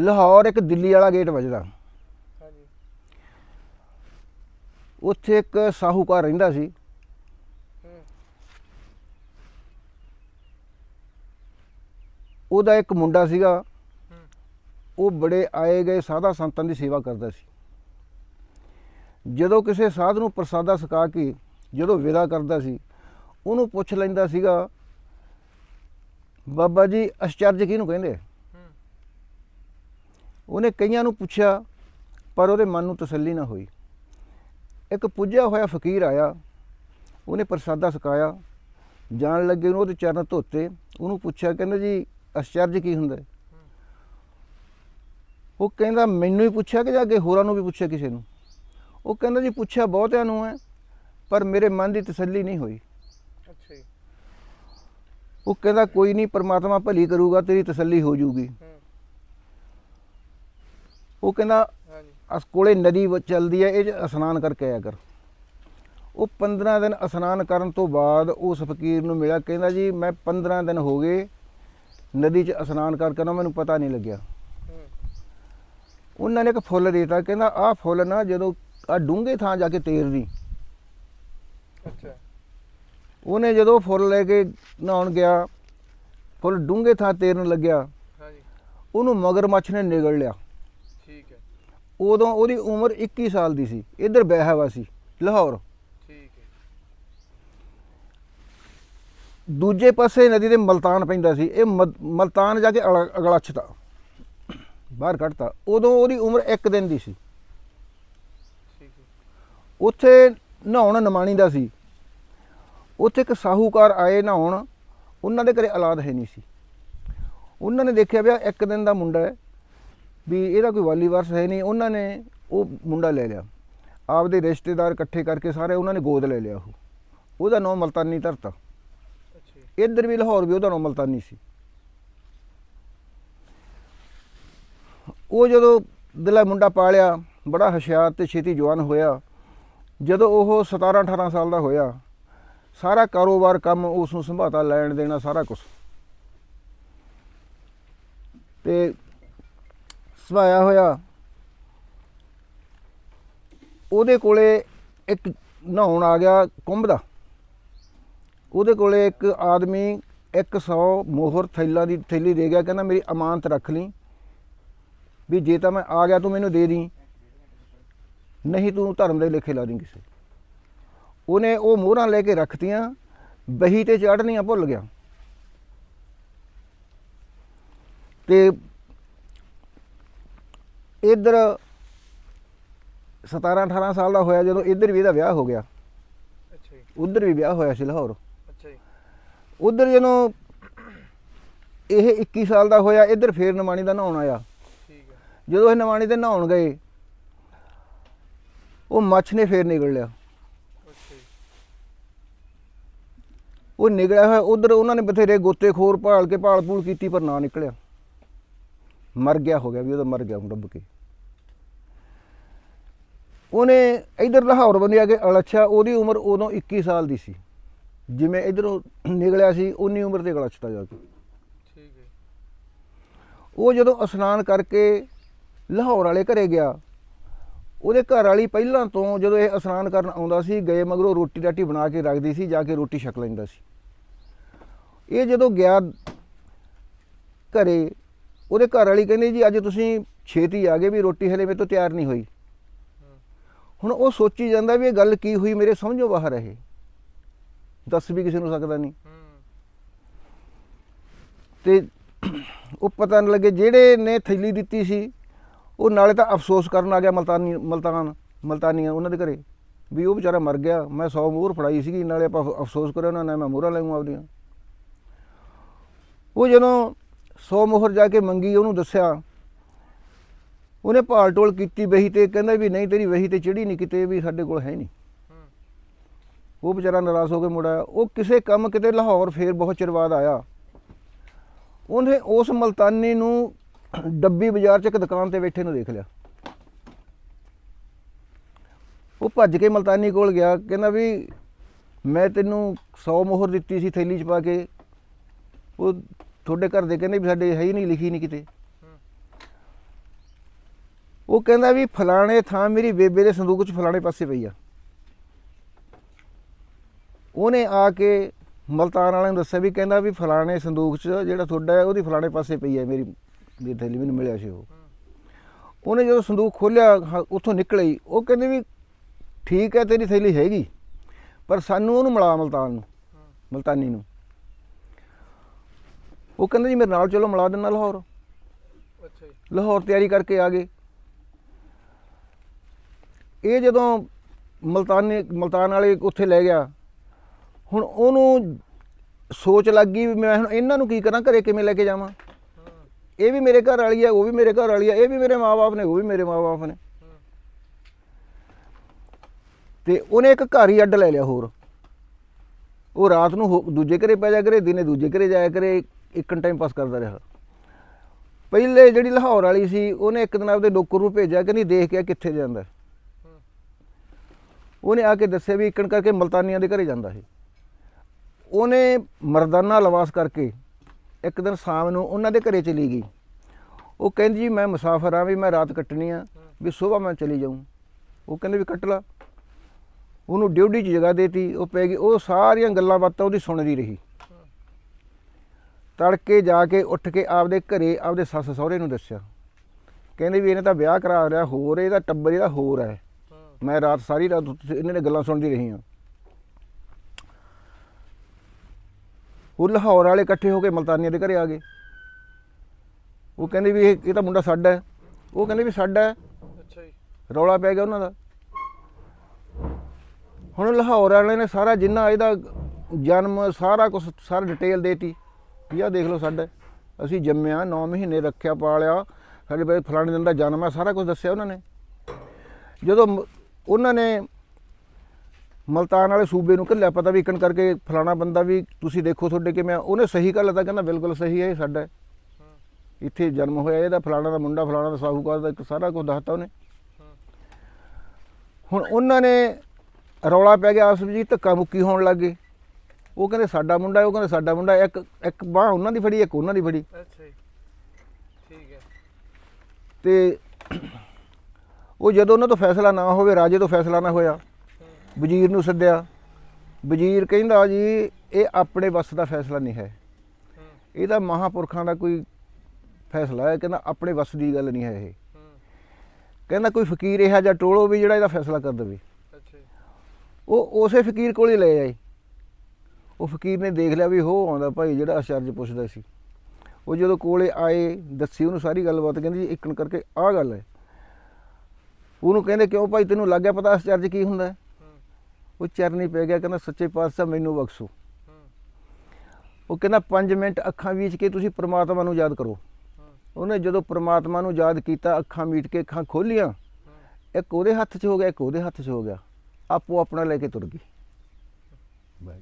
ਲਾਹੌਰ ਇੱਕ ਦਿੱਲੀ ਵਾਲਾ ਗੇਟ ਵੱਜਦਾ। ਹਾਂਜੀ। ਉੱਥੇ ਇੱਕ ਸਾਹੂਕਾਰ ਰਹਿੰਦਾ ਸੀ। ਉਹਦਾ ਇੱਕ ਮੁੰਡਾ ਸੀਗਾ। ਉਹ ਬੜੇ ਆਏ ਗਏ ਸਾਧਾ ਸੰਤਾਂ ਦੀ ਸੇਵਾ ਕਰਦਾ ਸੀ। ਜਦੋਂ ਕਿਸੇ ਸਾਧ ਨੂੰ ਪ੍ਰਸਾਦਾ ਸਕਾ ਕੇ ਜਦੋਂ ਵਿਦਾ ਕਰਦਾ ਸੀ ਉਹਨੂੰ ਪੁੱਛ ਲੈਂਦਾ ਸੀਗਾ ਬਾਬਾ ਜੀ ਅਸ਼ਚਰਜ ਕਿਹਨੂੰ ਕਹਿੰਦੇ? ਆ? ਉਹਨੇ ਕਈਆਂ ਨੂੰ ਪੁੱਛਿਆ ਪਰ ਉਹਦੇ ਮਨ ਨੂੰ ਤਸੱਲੀ ਨਾ ਹੋਈ। ਇੱਕ ਪੁੱਜਿਆ ਹੋਇਆ ਫਕੀਰ ਆਇਆ ਉਹਨੇ ਪ੍ਰਸਾਦਾ ਸਕਾਇਆ ਜਾਣ ਲੱਗੇ ਉਹਨੂੰ ਉਹਦੇ ਚਰਨ ਧੋਤੇ ਉਹਨੂੰ ਪੁੱਛਿਆ ਕਹਿੰਦਾ ਜੀ ਅਸ਼ਚਰਜ ਕੀ ਹੁੰਦਾ? ਉਹ ਕਹਿੰਦਾ ਮੈਨੂੰ ਹੀ ਪੁੱਛਿਆ ਕਿ ਜਾ ਕੇ ਹੋਰਾਂ ਨੂੰ ਵੀ ਪੁੱਛਿਆ ਕਿਸੇ ਨੂੰ? ਉਹ ਕਹਿੰਦਾ ਜੀ ਪੁੱਛਿਆ ਬਹੁਤਿਆਂ ਨੂੰ ਹੈ ਪਰ ਮੇਰੇ ਮਨ ਦੀ ਤਸੱਲੀ ਨਹੀਂ ਹੋਈ। ਅੱਛਾ ਉਹ ਕਹਿੰਦਾ ਕੋਈ ਨਹੀਂ ਪ੍ਰਮਾਤਮਾ ਭਲੀ ਕਰੂਗਾ ਤੇਰੀ ਤਸੱਲੀ ਹੋ ਜਾਊਗੀ ਹੂੰ। ਉਹ ਕਹਿੰਦਾ ਅਸ ਕੋਲੇ ਨਦੀ ਚੱਲਦੀ ਹੈ ਇਹ 'ਚ ਇਸ਼ਨਾਨ ਕਰਕੇ ਆਇਆ ਕਰ। ਉਹ 15 ਦਿਨ ਇਸ਼ਨਾਨ ਕਰਨ ਤੋਂ ਬਾਅਦ ਉਸ ਫਕੀਰ ਨੂੰ ਮਿਲਿਆ ਕਹਿੰਦਾ ਜੀ ਮੈਂ 15 ਦਿਨ ਹੋ ਗਏ ਨਦੀ 'ਚ ਇਸ਼ਨਾਨ ਕਰਕੇ ਨਾ ਮੈਨੂੰ ਪਤਾ ਨਹੀਂ ਲੱਗਿਆ। ਉਹਨਾਂ ਨੇ ਇੱਕ ਫੁੱਲ ਦੇਤਾ ਕਹਿੰਦਾ ਆਹ ਫੁੱਲ ਨਾ ਜਦੋਂ ਆ ਡੂੰਘੇ ਥਾਂ ਜਾ ਕੇ ਤੇਰਦੀ। ਅੱਛਾ। ਉਹਨੇ ਜਦੋਂ ਫੁੱਲ ਲੈ ਕੇ ਨਹਾਉਣ ਗਿਆ ਫੁੱਲ ਡੂੰਘੇ ਥਾਂ ਤੇਰਨ ਲੱਗਿਆ ਹਾਂਜੀ। ਉਹਨੂੰ ਮਗਰਮੱਛ ਨੇ ਨਿਗਲ ਲਿਆ। ਉਦੋਂ ਉਹਦੀ ਉਮਰ 21 ਸਾਲ ਦੀ ਸੀ। ਇੱਧਰ ਵਿਆਹਿਆ ਵਾ ਸੀ ਲਾਹੌਰ। ਠੀਕ ਹੈ। ਦੂਜੇ ਪਾਸੇ ਨਦੀ ਦੇ ਮਲਤਾਨ ਪੈਂਦਾ ਸੀ। ਇਹ ਮਲ- ਮਲਤਾਨ ਜਾ ਕੇ ਅਗਲਾ- ਅਗਲਾ ਛਤਾ ਬਾਹਰ ਕੱਢਤਾ। ਉਦੋਂ ਉਹਦੀ ਉਮਰ 1 ਦਿਨ ਦੀ ਸੀ। ਠੀਕ ਹੈ। ਉੱਥੇ ਨਹਾਉਣ ਨਿਮਾਣੀ ਦਾ ਸੀ। ਉੱਥੇ ਇੱਕ ਸਾਹੂਕਾਰ ਆਏ ਨਹਾਉਣ। ਉਹਨਾਂ ਦੇ ਘਰੇ ਔਲਾਦ ਹੈ ਨਹੀਂ ਸੀ। ਉਹਨਾਂ ਨੇ ਦੇਖਿਆ ਵੀ ਇੱਕ ਦਿਨ ਦਾ ਮੁੰਡਾ ਹੈ। ਵੀ ਇਹਦਾ ਕੋਈ ਵਾਲੀ ਵਾਰਸ ਹੈ ਨਹੀਂ ਉਹਨਾਂ ਨੇ ਉਹ ਮੁੰਡਾ ਲੈ ਲਿਆ। ਆਪਦੇ ਰਿਸ਼ਤੇਦਾਰ ਇਕੱਠੇ ਕਰਕੇ ਸਾਰੇ ਉਹਨਾਂ ਨੇ ਗੋਦ ਲੈ ਲਿਆ ਉਹ। ਉਹਦਾ ਨਾਮ ਮਲਤਾਨੀ ਧਰਤਾ। ਇੱਧਰ ਵੀ ਲਾਹੌਰ ਵੀ ਉਹਦਾ ਨਾਮ ਮਲਤਾਨੀ ਸੀ। ਉਹ ਜਦੋਂ ਦਿਲਾ ਮੁੰਡਾ ਪਾਲਿਆ ਬੜਾ ਹੁਸ਼ਿਆਰ ਤੇ ਛੇਤੀ ਜਵਾਨ ਹੋਇਆ। ਜਦੋਂ ਉਹ 17 18 ਸਾਲ ਦਾ ਹੋਇਆ ਸਾਰਾ ਕਾਰੋਬਾਰ ਕੰਮ ਉਸ ਨੂੰ ਸੰਭਾਤਾ ਲੈਣ ਦੇਣਾ ਸਾਰਾ ਕੁਝ ਤੇ ਸਵਾਇਆ ਹੋਇਆ। ਉਹਦੇ ਕੋਲੇ ਇੱਕ ਨਹਾਉਣ ਆ ਗਿਆ ਕੁੰਭ ਦਾ। ਉਹਦੇ ਕੋਲੇ ਇੱਕ ਆਦਮੀ 100 ਮੋਹਰ ਥੈਲਾ ਦੀ ਥੈਲੀ ਦੇ ਗਿਆ, ਕਹਿੰਦਾ ਮੇਰੀ ਅਮਾਨਤ ਰੱਖ ਲਈ। ਵੀ ਜੇ ਤਾਂ ਮੈਂ ਆ ਗਿਆ ਤੂੰ ਮੈਨੂੰ ਦੇ ਦੀ। ਨਹੀਂ ਤੂੰ ਧਰਮ ਦੇ ਲੇਖੇ ਲਾ ਦੀ ਕਿਸੇ ਉਹਨੇ ਉਹ ਮੋਹਰਾਂ ਲੈ ਕੇ ਰੱਖਤੀਆਂ, ਬਹੀ ਤੇ ਚੜ੍ਹਨੀਆਂ ਭੁੱਲ ਗਿਆ। ਤੇ ਇੱਧਰ 17 18 ਸਾਲ ਦਾ ਹੋਇਆ ਜਦੋਂ ਇੱਧਰ ਵੀ ਇਹਦਾ ਵਿਆਹ ਹੋ ਗਿਆ। ਅੱਛਾ ਜੀ। ਉੱਧਰ ਵੀ ਵਿਆਹ ਹੋਇਆ ਸੀ ਲਾਹੌਰ। ਅੱਛਾ ਜੀ। ਉਧਰ ਜਦੋਂ ਇਹ 21 ਸਾਲ ਦਾ ਹੋਇਆ ਇੱਧਰ ਫੇਰ ਨਮਾਣੀ ਦਾ ਨਹਾਉਣ ਆਇਆ। ਠੀਕ ਹੈ। ਜਦੋਂ ਇਹ ਨਮਾਣੀ ਤੇ ਨਹਾਉਣ ਗਏ ਉਹ ਮੱਛ ਨੇ ਫੇਰ ਨਿਗਲ ਲਿਆ। ਉਹ ਨਿਗਲਿਆ ਹੋਇਆ ਉਧਰ ਉਹਨਾਂ ਨੇ ਬਥੇਰੇ ਗੋਤੇ ਖੋਰ ਭਾਲ ਕੇ ਭਾਲ ਪੂਲ ਕੀਤੀ ਪਰ ਨਾ ਨਿਕਲਿਆ। ਮਰ ਗਿਆ ਹੋ ਗਿਆ ਵੀ ਉਹਦਾ ਮਰ ਗਿਆ ਹੁਣ ਡੁੱਬ ਕੇ। ਉਹਨੇ ਇਧਰ ਲਾਹੌਰ ਬੰਦਿਆ ਕੇ ਅਲੱਛਾ ਉਹਦੀ ਉਮਰ ਉਦੋਂ 21 ਸਾਲ ਦੀ ਸੀ। ਜਿਵੇਂ ਇਧਰੋਂ ਨਿਕਲਿਆ ਸੀ ਉਨੀ ਉਮਰ ਤੇ ਗਲਛਤਾ ਜਾ ਕੇ। ਠੀਕ ਹੈ। ਉਹ ਜਦੋਂ ਇਸ਼ਨਾਨ ਕਰਕੇ ਲਾਹੌਰ ਵਾਲੇ ਘਰੇ ਗਿਆ ਉਹਦੇ ਘਰ ਵਾਲੀ ਪਹਿਲਾਂ ਤੋਂ ਜਦੋਂ ਇਹ ਇਸ਼ਨਾਨ ਕਰਨ ਆਉਂਦਾ ਸੀ ਗਏ ਮਗਰੋਂ ਰੋਟੀ ਰਾਟੀ ਬਣਾ ਕੇ ਰੱਖਦੀ ਸੀ ਜਾ ਕੇ ਰੋਟੀ ਛਕ ਲੈਂਦਾ ਸੀ। ਇਹ ਜਦੋਂ ਗਿਆ ਘਰੇ ਉਹਦੇ ਘਰ ਵਾਲੀ ਕਹਿੰਦੀ ਜੀ, ਅੱਜ ਤੁਸੀਂ ਛੇਤੀ ਆ ਗਏ ਵੀ ਰੋਟੀ ਹਲੇ ਮੇਰੇ ਤੋਂ ਤਿਆਰ ਨਹੀਂ ਹੋਈ। ਹੁਣ ਉਹ ਸੋਚੀ ਜਾਂਦਾ ਵੀ ਇਹ ਗੱਲ ਕੀ ਹੋਈ, ਮੇਰੇ ਸਮਝੋਂ ਬਾਹਰ ਹੈ ਇਹ। ਦੱਸ ਵੀ ਕਿਸੇ ਨੂੰ ਸਕਦਾ ਨਹੀਂ। ਹੂੰ ਤੇ ਉਹ ਪਤਾ ਨਹੀਂ ਲੱਗੇ, ਜਿਹੜੇ ਨੇ ਥੈਲੀ ਦਿੱਤੀ ਸੀ, ਉਹ ਨਾਲੇ ਤਾਂ ਅਫਸੋਸ ਕਰਨ ਆ ਗਿਆ ਮਲਤਾਨੀ, ਮਲਤਾਨ, ਮਲਤਾਨੀਆਂ ਉਹਨਾਂ ਦੇ ਘਰੇ। ਵੀ ਉਹ ਵਿਚਾਰਾ ਮਰ ਗਿਆ, ਮੈਂ 100 ਮੋਹਰ ਫੜਾਈ ਸੀਗੀ, ਨਾਲੇ ਆਪਾਂ ਅਫਸੋਸ ਕਰਿਆ ਉਹਨਾਂ ਨੇ, ਮੈਂ ਮੋਹਰਾਂ ਲਾਉਂ ਆਪਦੀਆਂ ਉਹ ਜਦੋਂ 100 ਮੋਹਰ ਜਾ ਕੇ ਮੰਗੀ ਉਹਨੂੰ ਦੱਸਿਆ। ਉਹਨੇ ਭਾਲ ਟੋਲ ਕੀਤੀ ਵਹੀ ਤੇ ਕਹਿੰਦਾ ਵੀ ਨਹੀਂ ਤੇਰੀ ਵਹੀ ਤੇ ਚੜੀ ਨਹੀਂ ਕਿਤੇ ਵੀ ਸਾਡੇ ਕੋਲ ਹੈ ਨਹੀਂ। ਉਹ ਵਿਚਾਰਾ ਨਾਰਾਜ਼ ਹੋ ਕੇ ਮੁੜ ਆਇਆ। ਉਹ ਕਿਸੇ ਕੰਮ ਕਿਤੇ ਲਾਹੌਰ ਫੇਰ ਬਹੁਤ ਚਿਰ ਬਾਅਦ ਆਇਆ। ਉਹਨੇ ਉਸ ਮਲਤਾਨੀ ਨੂੰ ਡੱਬੀ ਬਾਜ਼ਾਰ 'ਚ ਇੱਕ ਦੁਕਾਨ ਤੇ ਬੈਠੇ ਨੂੰ ਦੇਖ ਲਿਆ। ਉਹ ਭੱਜ ਕੇ ਮਲਤਾਨੀ ਕੋਲ ਗਿਆ। ਕਹਿੰਦਾ ਵੀ ਮੈਂ ਤੈਨੂੰ 100 ਮੋਹਰ ਦਿੱਤੀ ਸੀ ਥੈਲੀ 'ਚ ਪਾ ਕੇ। ਉਹ ਤੁਹਾਡੇ ਘਰ ਦੇ ਕਹਿੰਦੇ ਵੀ ਸਾਡੇ ਹੈ ਹੀ ਨਹੀਂ ਲਿਖੀ ਨਹੀਂ ਕਿਤੇ। ਉਹ ਕਹਿੰਦਾ ਵੀ ਫਲਾਣੇ ਥਾਂ ਮੇਰੀ ਬੇਬੇ ਦੇ ਸੰਦੂਕ 'ਚ ਫਲਾਣੇ ਪਾਸੇ ਪਈ ਆ। ਉਹਨੇ ਆ ਕੇ ਮਲਤਾਨ ਵਾਲਿਆਂ ਨੂੰ ਦੱਸਿਆ ਵੀ ਕਹਿੰਦਾ ਵੀ ਫਲਾਣੇ ਸੰਦੂਕ 'ਚ ਜਿਹੜਾ ਤੁਹਾਡਾ ਹੈ ਉਹਦੀ ਫਲਾਣੇ ਪਾਸੇ ਪਈ ਹੈ ਮੇਰੀ ਦੀ ਥੈਲੀ ਮੈਨੂੰ ਮਿਲਿਆ ਸੀ ਉਹ। ਉਹਨੇ ਜਦੋਂ ਸੰਦੂਕ ਖੋਲ੍ਹਿਆ ਹ- ਉੱਥੋਂ ਨਿਕਲੀ ਉਹ ਕਹਿੰਦੇ ਵੀ ਠੀਕ ਹੈ ਤੇਰੀ ਥੈਲੀ ਹੈਗੀ ਪਰ ਸਾਨੂੰ ਉਹਨੂੰ ਮਿਲਾ ਮਲਤਾਨ ਨੂੰ ਮਲਤਾਨੀ ਨੂੰ। ਉਹ ਕਹਿੰਦੇ ਜੀ ਮੇਰੇ ਨਾਲ ਚਲੋ ਮਿਲਾ ਦਿੰਦਾ ਲਾਹੌਰ। ਅੱਛਾ ਜੀ। ਲਾਹੌਰ ਤਿਆਰੀ ਕਰਕੇ ਆ ਗਏ। ਇਹ ਜਦੋਂ ਮਲਤਾਨੀ ਮਲਤਾਨ ਵਾਲੇ ਉੱਥੇ ਲੈ ਗਿਆ ਹੁਣ ਉਹਨੂੰ ਸੋਚ ਲੱਗ ਗਈ ਵੀ ਮੈਂ ਹੁਣ ਇਹਨਾਂ ਨੂੰ ਕੀ ਕਰਾਂ ਘਰੇ ਕਿਵੇਂ ਲੈ ਕੇ ਜਾਵਾਂ? ਇਹ ਵੀ ਮੇਰੇ ਘਰ ਵਾਲੀ ਆ ਉਹ ਵੀ ਮੇਰੇ ਘਰ ਵਾਲੀ ਆ ਇਹ ਵੀ ਮੇਰੇ ਮਾਪੇ ਨੇ ਉਹ ਵੀ ਮੇਰੇ ਮਾਪੇ ਨੇ। ਤੇ ਉਹਨੇ ਇੱਕ ਘਰ ਹੀ ਅੱਡ ਲੈ ਲਿਆ ਹੋਰ। ਉਹ ਰਾਤ ਨੂੰ ਦੂਜੇ ਘਰੇ ਪੈ ਜਾ ਕਰੇ ਦਿਨੇ ਦੂਜੇ ਘਰੇ ਜਾਇਆ ਕਰੇ। ਇੱਕ ਟਾਈਮ ਪਾਸ ਕਰਦਾ ਰਿਹਾ। ਪਹਿਲੇ ਜਿਹੜੀ ਲਾਹੌਰ ਵਾਲੀ ਸੀ, ਉਹਨੇ ਇੱਕ ਦਿਨ ਆਪਦੇ ਡੋਕਰ ਨੂੰ ਭੇਜਿਆ ਕਿ ਨਹੀਂ ਦੇਖ ਕੇ ਆ ਕਿੱਥੇ ਜਾਂਦਾ। ਉਹਨੇ ਆ ਕੇ ਦੱਸਿਆ ਵੀ ਇੱਕਣ ਕਰਕੇ ਮਲਤਾਨੀਆਂ ਦੇ ਘਰੇ ਜਾਂਦਾ ਸੀ। ਉਹਨੇ ਮਰਦਾਨਾ ਲਵਾਸ ਕਰਕੇ ਇੱਕ ਦਿਨ ਸ਼ਾਮ ਨੂੰ ਉਹਨਾਂ ਦੇ ਘਰੇ ਚਲੀ ਗਈ। ਉਹ ਕਹਿੰਦੀ ਜੀ, ਮੈਂ ਮੁਸਾਫਰ ਆ ਵੀ ਮੈਂ ਰਾਤ ਕੱਟਣੀ ਆ, ਵੀ ਸਵੇਰ ਮੈਂ ਚਲੀ ਜਾਊਂ। ਉਹ ਕਹਿੰਦੇ ਵੀ ਕੱਟ ਲਾ। ਉਹਨੂੰ ਡਿਊਟੀ 'ਚ ਜਗ੍ਹਾ ਦੇਤੀ, ਉਹ ਪੈ ਗਈ। ਉਹ ਸਾਰੀਆਂ ਗੱਲਾਂ ਬਾਤਾਂ ਉਹਦੀ ਸੁਣਦੀ ਰਹੀ। ਤੜਕੇ ਜਾ ਕੇ ਉੱਠ ਕੇ ਆਪਦੇ ਘਰੇ ਆਪਦੇ ਸੱਸ ਸਹੁਰੇ ਨੂੰ ਦੱਸਿਆ। ਕਹਿੰਦੇ ਵੀ ਇਹਨੇ ਤਾਂ ਵਿਆਹ ਕਰਾ ਲਿਆ ਹੋਰ ਇਹਦਾ ਟੱਬਰ ਇਹਦਾ ਹੋਰ ਹੈ। ਮੈਂ ਰਾਤ ਸਾਰੀ ਰਾਤ ਇਹਨਾਂ ਨੇ ਗੱਲਾਂ ਸੁਣਦੀ ਰਹੀ ਹਾਂ। ਉਹ ਲਾਹੌਰ ਵਾਲੇ ਇਕੱਠੇ ਹੋ ਕੇ ਮਲਤਾਨੀਆਂ ਦੇ ਘਰੇ ਆ ਗਏ। ਉਹ ਕਹਿੰਦੇ ਵੀ ਇਹ ਇਹ ਤਾਂ ਮੁੰਡਾ ਸਾਡਾ ਹੈ। ਉਹ ਕਹਿੰਦੇ ਵੀ ਸਾਡਾ ਹੈ। ਅੱਛਾ ਜੀ। ਰੌਲਾ ਪੈ ਗਿਆ ਉਹਨਾਂ ਦਾ। ਹੁਣ ਲਾਹੌਰ ਵਾਲੇ ਨੇ ਸਾਰਾ ਜਿੰਨਾ ਇਹਦਾ ਜਨਮ ਸਾਰਾ ਕੁਝ ਸਾਰਾ ਡਿਟੇਲ ਦੇਤੀ। ਵੀ ਆਹ ਦੇਖ ਲਓ ਸਾਡਾ। ਅਸੀਂ ਜੰਮਿਆ 9 ਮਹੀਨੇ ਰੱਖਿਆ, ਪਾਲਿਆ। ਸਾਡੇ ਬਈ ਫਲਾਣੇ ਦਿਨ ਦਾ ਜਨਮ ਆ, ਸਾਰਾ ਕੁਝ ਦੱਸਿਆ ਉਹਨਾਂ ਨੇ। ਜਦੋਂ ਉਹਨਾਂ ਨੇ ਮਲਤਾਨ ਵਾਲੇ ਸੂਬੇ ਨੂੰ ਘੱਲਿਆ, ਪਤਾ ਵੀ ਇਕਣ ਕਰਕੇ ਫਲਾਣਾ ਬੰਦਾ ਵੀ ਤੁਸੀਂ ਦੇਖੋ ਤੁਹਾਡੇ ਕਿਵੇਂ ਉਹਨੇ ਸਹੀ ਗੱਲ ਤਾਂ ਕਹਿੰਦਾ ਬਿਲਕੁਲ ਸਹੀ ਹੈ ਇਹ ਸਾਡਾ। ਇੱਥੇ ਜਨਮ ਹੋਇਆ, ਇਹਦਾ ਫਲਾਣਾ ਦਾ ਮੁੰਡਾ, ਫਲਾਣਾ ਦਾ ਸਾਹੂਕਾਰ ਦਾ ਇੱਕ ਸਾਰਾ ਕੁਝ ਦੱਸਤਾ ਉਹਨੇ। ਹੁਣ ਉਹਨਾਂ ਨੇ ਰੌਲਾ ਪੈ ਗਿਆ ਆਪਸ ਵਿੱਚ ਧੱਕਾ ਮੁੱਕੀ ਹੋਣ ਲੱਗ ਗਏ। ਉਹ ਕਹਿੰਦੇ ਸਾਡਾ ਮੁੰਡਾ ਹੈ, ਉਹ ਕਹਿੰਦੇ ਸਾਡਾ ਮੁੰਡਾ ਹੈ। ਇੱਕ ਇੱਕ ਬਾਹ ਉਹਨਾਂ ਦੀ ਫੜੀ ਇੱਕ ਉਹਨਾਂ ਦੀ ਫੜੀ। ਅੱਛਾ ਜੀ। ਠੀਕ ਹੈ। ਤੇ ਉਹ ਜਦੋਂ ਉਹਨਾਂ ਤੋਂ ਫੈਸਲਾ ਨਾ ਹੋਵੇ ਰਾਜੇ ਤੋਂ ਫੈਸਲਾ ਨਾ ਹੋਇਆ ਵਜ਼ੀਰ ਨੂੰ ਸੱਦਿਆ। ਵਜ਼ੀਰ ਕਹਿੰਦਾ ਜੀ ਇਹ ਆਪਣੇ ਵੱਸ ਦਾ ਫੈਸਲਾ ਨਹੀਂ ਹੈ। ਹੂੰ ਇਹ ਤਾਂ ਮਹਾਪੁਰਖਾਂ ਦਾ ਕੋਈ ਫੈਸਲਾ ਹੈ ਕਹਿੰਦਾ ਆਪਣੇ ਵੱਸ ਦੀ ਗੱਲ ਨਹੀਂ ਹੈ ਇਹ। ਹੂੰ ਕਹਿੰਦਾ ਕੋਈ ਫਕੀਰ ਇਹੋ ਜਿਹਾ ਟੋਲੋ ਵੀ ਜਿਹੜਾ ਇਹਦਾ ਫੈਸਲਾ ਕਰ ਦੇਵੇ। ਅੱਛਾ ਜੀ। ਉਹ ਉਸੇ ਫਕੀਰ ਕੋਲ ਹੀ ਲੈ ਆਏ। ਉਹ ਫਕੀਰ ਨੇ ਦੇਖ ਲਿਆ ਵੀ ਹੋ ਆਉਂਦਾ ਭਾਈ ਜਿਹੜਾ ਅਚਰਜ ਪੁੱਛਦਾ ਸੀ। ਉਹ ਜਦੋਂ ਕੋਲੇ ਆਏ, ਦੱਸੀ ਉਹਨੂੰ ਸਾਰੀ ਗੱਲਬਾਤ, ਕਹਿੰਦੀ ਜੀ ਇੱਕਣ ਕਰਕੇ ਆਹ ਗੱਲ ਹੈ। ਉਹਨੂੰ ਕਹਿੰਦੇ, ਕਿਉਂ ਭਾਈ ਤੈਨੂੰ ਲੱਗ ਗਿਆ ਪਤਾ ਅਚਰਜ ਕੀ ਹੁੰਦਾ ਉਹ ਚਰਨੀ ਪੈ ਗਿਆ, ਕਹਿੰਦਾ, ਸੱਚੇ ਪਾਤਸ਼ਾਹ, ਮੈਨੂੰ ਬਖਸ਼ੋ। ਉਹ ਕਹਿੰਦਾ 5 ਮਿੰਟ ਅੱਖਾਂ ਮੀਚ ਕੇ ਤੁਸੀਂ ਪ੍ਰਮਾਤਮਾ ਨੂੰ ਯਾਦ ਕਰੋ। ਉਹਨੇ ਜਦੋਂ ਪ੍ਰਮਾਤਮਾ ਨੂੰ ਯਾਦ ਕੀਤਾ, ਅੱਖਾਂ ਮੀਟ ਕੇ ਅੱਖਾਂ ਖੋਲੀਆਂ, ਇੱਕ ਉਹਦੇ ਹੱਥ 'ਚ ਹੋ ਗਿਆ, ਇੱਕ ਉਹਦੇ ਹੱਥ 'ਚ ਹੋ ਗਿਆ। ਆਪੋ ਆਪਣਾ ਲੈ ਕੇ ਤੁਰ ਗਈ। ਬਾਈ